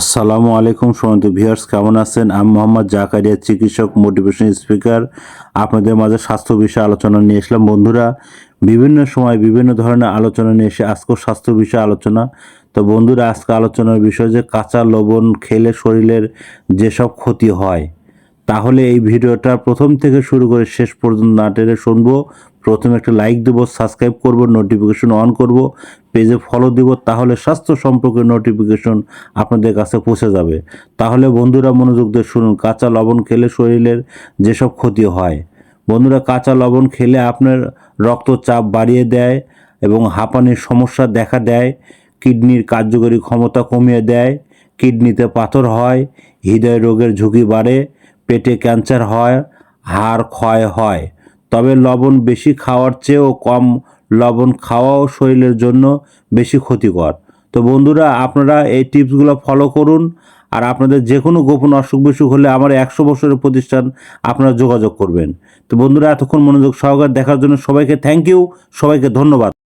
আসসালামু আলাইকুম সমন্ত ভিউয়ার্স, কেমন আছেন? আমি মোহাম্মদ জাকারিয়া, চিকিৎসক মোটিভেশন স্পিকার। আপনাদের মাঝে স্বাস্থ্য বিষয়ে আলোচনা নিয়ে এসলাম বন্ধুরা, বিভিন্ন সময় বিভিন্ন ধরনের আলোচনা নিয়ে এসে আজকেও স্বাস্থ্য বিষয়ে আলোচনা। তো বন্ধুরা, আজকে আলোচনার বিষয় যে কাঁচা লবণ খেলে শরীরের যেসব ক্ষতি হয়। তাহলে এই ভিডিওটা প্রথম থেকে শুরু করে শেষ পর্যন্ত না টেনে শুনব। প্রথমে একটা লাইক দেবো সাবস্ক্রাইব করব নোটিফিকেশন অন করব পেজে ফলো দিব, তাহলে স্বাস্থ্য সম্পর্কে নোটিফিকেশন আপনাদের কাছে পৌঁছে যাবে। তাহলে বন্ধুরা মনোযোগ দিয়ে শুনুন, কাঁচা লবণ খেলে শরীরের যেসব ক্ষতি হয়। বন্ধুরা, কাঁচা লবণ খেলে আপনার রক্তচাপ বাড়িয়ে দেয় এবং হাঁপানির সমস্যা দেখা দেয়, কিডনির কার্যকরী ক্ষমতা কমিয়ে দেয়, কিডনিতে পাথর হয়, হৃদয় রোগের ঝুঁকি বাড়ে, পেটে ক্যান্সার হয়, হাড় ক্ষয় হয়। তবে লবণ বেশি খাওয়ার চেয়েও কম লবণ খাওয়াও শরীরের জন্য বেশি ক্ষতিকর। তো বন্ধুরা, আপনারা এই টিপসগুলো ফলো করুন আর আপনাদের যে কোনো গোপন অসুখ বিসুখ হলে আমার একশো বছরের প্রতিষ্ঠান আপনারা যোগাযোগ করবেন। তো বন্ধুরা, এতক্ষণ মনোযোগ সহকার দেখার জন্য সবাইকে থ্যাংক ইউ সবাইকে ধন্যবাদ।